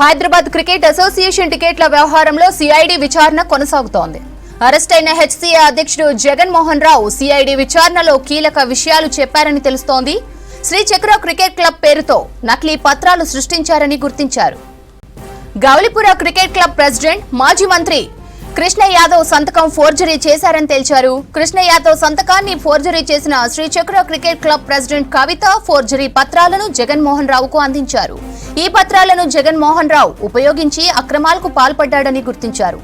Hyderabad cricket association టికెట్ల వ్యవహారంలో CID విచారణ కొనసాగుతోంది. అరెస్ట్ అయిన హెచ్సీఏ అధ్యక్షుడు జగన్మోహన్ రావు సిఐడి విచారణలో కీలక విషయాలు చెప్పారని తెలుస్తోంది. శ్రీచక్ర క్రికెట్ క్లబ్ పేరుతో నకిలీ పత్రాలు సృష్టించారని గుర్తించారు. గౌలిపుర క్రికెట్ క్లబ్ ప్రెసిడెంట్ మాజీ మంత్రి కృష్ణ యాదవ్ సంతకం ఫోర్జరీ చేశారని తేల్చారు కృష్ణ యాదవ్ సంతకాన్ని ఫోర్జరీ చేసిన Srichakra cricket club president Kavitha forgery పత్రాలను జగన్మోహన్ రావుకు అందించారు. ఈ పత్రాలను జగన్మోహన్ రావు ఉపయోగించి అక్రమాలకు పాల్పడ్డాడని గుర్తించారు.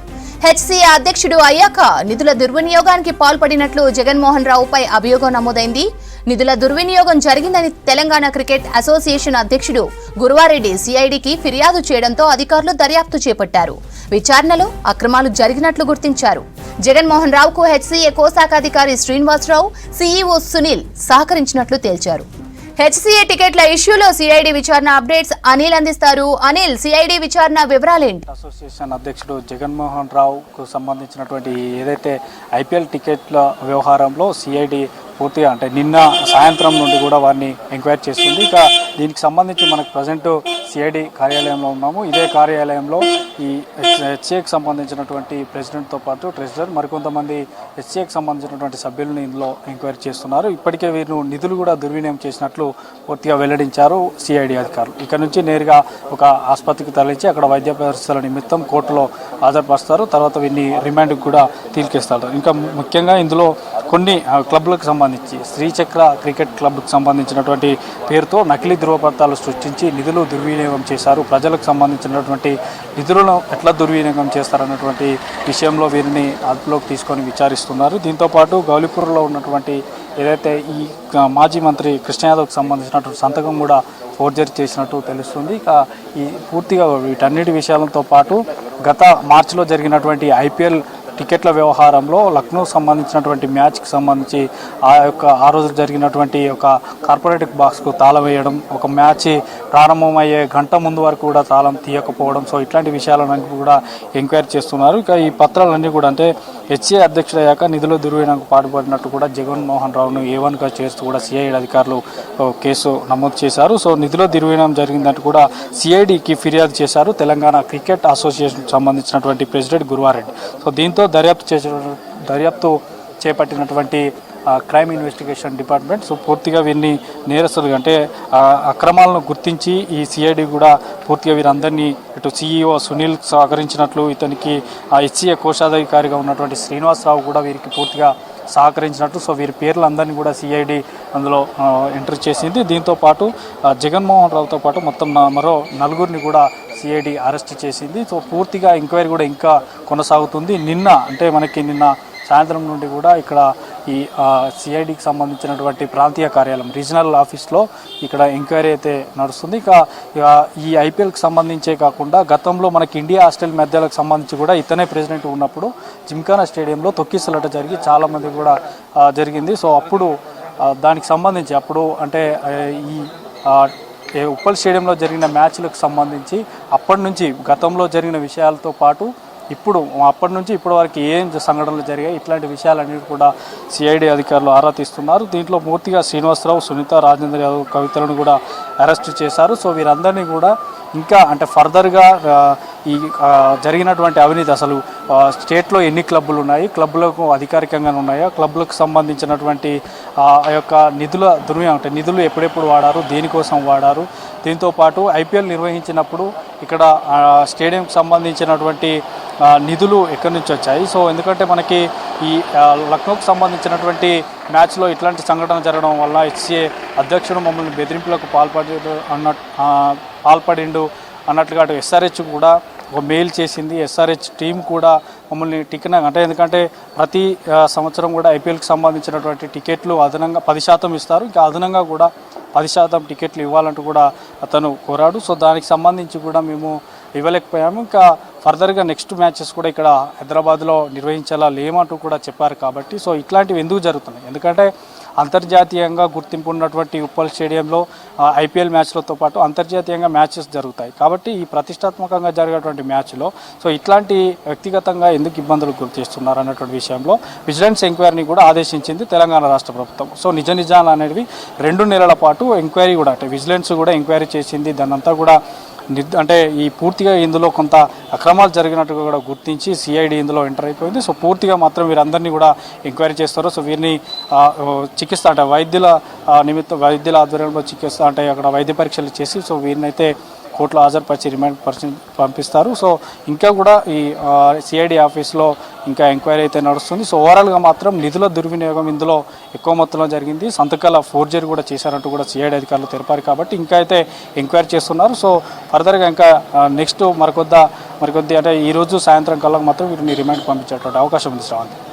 హెచ్సీఏ అధ్యక్షుడు అయ్యాక నిధుల దుర్వినియోగానికి పాల్పడినట్లు జగన్మోహన్ రావుపై అభియోగం నమోదైంది. నిధుల దుర్వినియోగం జరిగిందని తెలంగాణ క్రికెట్ అసోసియేషన్ అధ్యక్షుడు గురువారెడ్డి సిఐడికి ఫిర్యాదు చేయడంతో అధికారులు దర్యాప్తు చేపట్టారు. విచారణలో అక్రమాలు జరిగినట్లు గుర్తించారు. జగన్మోహన్ రావుకు హెచ్సీఏ కోశాఖాధికారి శ్రీనివాసరావు సీఈఓ సునీల్ సహకరించినట్లు తేల్చారు. హెచ్సీఏ టికెట్ల ఇష్యూలో సిఐడి విచారణ అప్డేట్స్ అనిల్ అందిస్తారు. అనిల్ సిఐడి విచారణ వివరాలేంటి అసోసియేషన్ అధ్యక్షుడు జగన్మోహన్ రావుకు సంబంధించినటువంటి ఏదైతే ఐపీఎల్ టికెట్ల వ్యవహారంలో సిఐడి పూర్తిగా అంటే నిన్న సాయంత్రం నుండి కూడా వారిని ఎంక్వైరీ చేస్తుంది. ఇక దీనికి సంబంధించి మనకు ప్రజెంట్ సిఐడి కార్యాలయంలో ఉన్నాము. ఇదే కార్యాలయంలో ఈ హెచ్సిఏకి సంబంధించినటువంటి ప్రెసిడెంట్తో పాటు ట్రెజరర్ మరికొంతమంది హెచ్సిఏకి సంబంధించినటువంటి సభ్యులను ఇందులో ఎంక్వైరీ చేస్తున్నారు. ఇప్పటికే వీరు నిధులు కూడా దుర్వినియోగం చేసినట్లు పూర్తిగా వెల్లడించారు సిఐడి అధికారులు. ఇక్కడ నుంచి నేరుగా ఒక ఆసుపత్రికి తరలించి అక్కడ వైద్య పరిస్థితుల నిమిత్తం కోర్టులో హాజరుపరుస్తారు. తర్వాత వీరిని రిమాండ్కి కూడా తీసుకెస్తారు ఇంకా ముఖ్యంగా ఇందులో కొన్ని క్లబ్లకు సంబంధించి శ్రీచక్ర క్రికెట్ క్లబ్కు సంబంధించినటువంటి పేరుతో నకిలీ ధృవపత్రాలు సృష్టించి నిధులు దుర్వినియోగం చేశారు. ప్రజలకు సంబంధించినటువంటి నిధులను ఎట్లా దుర్వినియోగం చేస్తారన్నటువంటి విషయంలో వీరిని అదుపులోకి తీసుకొని విచారిస్తున్నారు. దీంతోపాటు గౌలిపూర్లో ఉన్నటువంటి ఏదైతే ఈ మాజీ మంత్రి కృష్ణ యాదవ్కి సంబంధించినటువంటి సంతకం కూడా ఫోర్జరీ చేసినట్టు తెలుస్తుంది. ఇక ఈ పూర్తిగా వీటన్నిటి విషయాలతో పాటు గత మార్చిలో జరిగినటువంటి ఐపీఎల్ టికెట్ల వ్యవహారంలో లక్నో సంబంధించినటువంటి మ్యాచ్కి సంబంధించి ఆ యొక్క ఆ రోజు జరిగినటువంటి ఒక కార్పొరేట్ బాక్స్కు తాళం వేయడం ఒక మ్యాచ్ ప్రారంభమయ్యే గంట ముందు వరకు కూడా తాళం తీయకపోవడం. సో ఇట్లాంటి విషయాలను కూడా ఎంక్వైరీ చేస్తున్నారు. ఇక ఈ పత్రాలన్నీ కూడా అంటే హెచ్ఏ అధ్యక్షుడయ్యాక నిధుల దుర్వినియోగం పాటుపడినట్టు కూడా జగన్మోహన్ రావును ఏవన్గా చేస్తూ కూడా సిఐడి అధికారులు కేసు నమోదు చేశారు. సో నిధుల దుర్వినియోగం జరిగిందంటూ కూడా సిఐడికి ఫిర్యాదు చేశారు. తెలంగాణ క్రికెట్ అసోసియేషన్ సంబంధించినటువంటి ప్రెసిడెంట్ గురువారెడ్డి. సో దీంతో దర్యాప్తు చేసిన దర్యాప్తు చేపట్టినటువంటి క్రైమ్ ఇన్వెస్టిగేషన్ డిపార్ట్మెంట్. సో పూర్తిగా వీరిని నేరస్తులు అంటే అక్రమాలను గుర్తించి ఈ సిఐడి కూడా పూర్తిగా వీరందరినీ ఇటు సిఇఓ సునీల్ సహకరించినట్లు ఇతనికి హెచ్సిఏ కోశాధికారిగా ఉన్నటువంటి శ్రీనివాసరావు కూడా వీరికి పూర్తిగా సహకరించినట్టు. సో వీరి పేర్లందరినీ కూడా సిఐడి అందులో ఎంటర్ చేసింది. దీంతో పాటు జగన్మోహన్ రావుతో పాటు మొత్తం నా- మరో నలుగురిని కూడా సిఐడి అరెస్ట్ చేసింది. సో పూర్తిగా ఎంక్వైరీ కూడా ఇంకా కొనసాగుతుంది. నిన్న అంటే మనకి నిన్న సాయంత్రం నుండి కూడా ఇక్కడ ఈ సిఐడికి సంబంధించినటువంటి ప్రాంతీయ కార్యాలయం రీజనల్ ఆఫీస్లో ఇక్కడ ఎంక్వైరీ అయితే నడుస్తుంది. ఇక ఇక ఈ ఐపీఎల్కి సంబంధించే కాకుండా గతంలో మనకి ఇండియా ఆస్ట్రేలియా మధ్యలకు సంబంధించి కూడా ఇతనే ప్రెసిడెంట్ ఉన్నప్పుడు జిమ్ఖానా స్టేడియంలో తొక్కిసలట జరిగి చాలామంది కూడా జరిగింది. సో అప్పుడు దానికి సంబంధించి అప్పుడు అంటే ఈ ఉప్పల్ స్టేడియంలో జరిగిన మ్యాచ్లకు సంబంధించి అప్పటి నుంచి గతంలో జరిగిన విషయాలతో పాటు ఇప్పుడు అప్పటి నుంచి ఇప్పటి వరకు ఏం సంఘటనలు జరిగాయి? ఇట్లాంటి విషయాలన్నిటి కూడా సిఐడి అధికారులు ఆరా తీస్తున్నారు. దీంట్లో పూర్తిగా శ్రీనివాసరావు సునీత రాజేంద్ర యాదవ్ కవితలను కూడా అరెస్ట్ చేశారు. సో వీరందరినీ కూడా ఇంకా అంటే ఫర్దర్గా ఈ జరిగినటువంటి అవినీతి అసలు స్టేట్లో ఎన్ని క్లబ్బులు ఉన్నాయి? క్లబ్లకు అధికారికంగా ఉన్నాయా? క్లబ్లకు సంబంధించినటువంటి ఆ యొక్క నిధుల దుర్వ్యం అంటే నిధులు ఎప్పుడెప్పుడు వాడారు? దేనికోసం వాడారు? దీంతో పాటు ఐపీఎల్ నిర్వహించినప్పుడు ఇక్కడ స్టేడియంకి సంబంధించినటువంటి నిధులు ఎక్కడి నుంచి వచ్చాయి? సో ఎందుకంటే మనకి ఈ లక్నోకి సంబంధించినటువంటి మ్యాచ్లో ఇట్లాంటి సంఘటన జరగడం వల్ల హెచ్సిఏ అధ్యక్షుడు మమ్మల్ని బెదిరింపులకు పాల్పడి అన్న పాల్పడిండు అన్నట్లుగా అటు ఎస్ఆర్హెచ్ కూడా ఒక మెయిల్ చేసింది. ఎస్ఆర్హెచ్ టీం కూడా మమ్మల్ని టికెట్ అంటే ఎందుకంటే ప్రతి సంవత్సరం కూడా ఐపీఎల్కి సంబంధించినటువంటి టికెట్లు అదనంగా పది శాతం ఇస్తారు. ఇంకా అదనంగా కూడా పది శాతం టికెట్లు ఇవ్వాలంటూ కూడా అతను కోరాడు. సో దానికి సంబంధించి కూడా మేము ఇవ్వలేకపోయాము. ఇంకా ఫర్దర్గా నెక్స్ట్ మ్యాచెస్ కూడా ఇక్కడ హైదరాబాద్లో నిర్వహించేలా లేమంటూ కూడా చెప్పారు కాబట్టి సో ఇట్లాంటివి ఎందుకు జరుగుతున్నాయి? ఎందుకంటే అంతర్జాతీయంగా గుర్తింపు ఉన్నటువంటి ఉప్పల్ స్టేడియంలో ఐపీఎల్ మ్యాచ్లతో పాటు అంతర్జాతీయంగా మ్యాచెస్ జరుగుతాయి. కాబట్టి ఈ ప్రతిష్టాత్మకంగా జరిగేటువంటి మ్యాచ్లో సో ఇట్లాంటి వ్యక్తిగతంగా ఎందుకు ఇబ్బందులు గురి చేస్తున్నారు అన్నటువంటి విషయంలో విజిలెన్స్ ఎంక్వైరీని కూడా ఆదేశించింది తెలంగాణ రాష్ట్ర ప్రభుత్వం. సో నిజ నిజాలు అనేవి రెండు నెలల పాటు ఎంక్వైరీ కూడా అంటే విజిలెన్స్ కూడా ఎంక్వైరీ చేసింది దాన్నంతా కూడా అంటే ఈ పూర్తిగా ఇందులో కొంత అక్రమాలు జరిగినట్టుగా కూడా గుర్తించి సిఐడి ఇందులో ఎంటర్ అయిపోయింది. సో పూర్తిగా మాత్రం వీరందరినీ కూడా ఎంక్వైరీ చేస్తారు. సో వీరిని చికిత్స అంటే వైద్యుల నిమిత్తం వైద్యుల ఆధ్వర్యంలో చికిత్స అంటే అక్కడ వైద్య పరీక్షలు చేసి సో వీరినైతే కోర్టులో హాజరుపరిచి రిమాండ్ పరిచి పంపిస్తారు. సో ఇంకా కూడా ఈ సిఐడి ఆఫీస్లో ఇంకా ఎంక్వైరీ అయితే నడుస్తుంది. సో ఓవరాల్గా మాత్రం నిధుల దుర్వినియోగం ఇందులో ఎక్కువ మొత్తంలో జరిగింది. సంతకాల ఫోర్జరీ కూడా చేశారంటూ కూడా సిఐడి అధికారులు తెలిపారు కాబట్టి ఇంకా అయితే ఎంక్వైరీ చేస్తున్నారు. సో ఫర్దర్గా ఇంకా నెక్స్ట్ మరికొద్ద మరికొద్ది అంటే ఈరోజు సాయంత్రం కల్లా మాత్రం వీటిని రిమాండ్ పంపించేటువంటి అవకాశం ఉంది శ్రావంతి